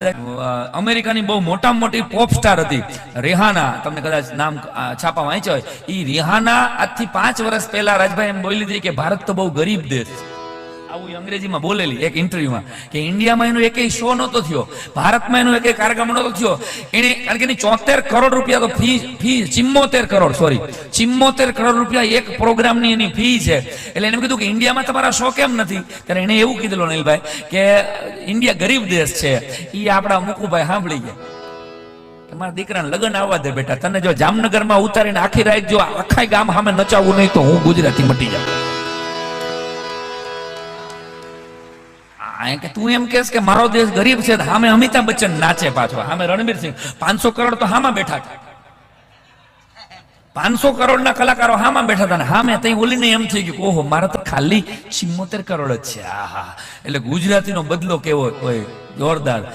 અમેરિકાની બહુ મોટા મોટી પોપ સ્ટાર હતી રેહાના, તમને કદાચ નામ છાપા વાંચ્યો હોય એ રેહાના આજથી પાંચ વર્ષ પહેલા રાજભાઈ એમ બોલી હતી કે ભારત તો બહુ ગરીબ દેશ છે. આવું અંગ્રેજીમાં બોલેલી એક ઇન્ટરવ્યુમાં કે ઇન્ડિયામાં એનો એકેય શો નહોતો થયો, ભારતમાં એનો એકેય કાર્યક્રમ નહોતો થયો. એને કારણ કે એની ચોતેર કરોડ રૂપિયા તો ફી ફી ચિમ્મોતેર કરોડ સોરી ચિમ્મોતેર કરોડ રૂપિયા એક પ્રોગ્રામની એની ફી છે. એટલે એને કીધું કે ઇન્ડિયામાં તમારા શો કેમ નથી? ત્યારે એણે એવું કીધેલું અનિલભાઈ કે ઇન્ડિયા ગરીબ દેશ છે. એ આપણા મુકુભાઈ સાંભળી ગયા. તમારા દીકરાને લગ્ન આવવા દે બેટા, તને જો જામનગરમાં ઉતારીને આખી રાત જો આખા ગામ સામે નચાવવું નહીં તો હું ગુજરાતી મટી જાઉં. તું એમ કેસ કે મારો દેશ ગરીબ છે સામે અમિતાભ બચ્ચન નાચે પાછો. સામે રણવીર સિંહ. પાંચસો કરોડ તો હામાં બેઠા હતા પાંચસો કરોડ ના કલાકારો હામાં બેઠા હતા ને હામે તઈ ઓલીને એમ થઈ ગયું ઓહો, મારા તો ખાલી ચિમ્મોતેર કરોડ જ છે. આહા. એટલે ગુજરાતીનો બદલો કેવો હોય? જોરદાર.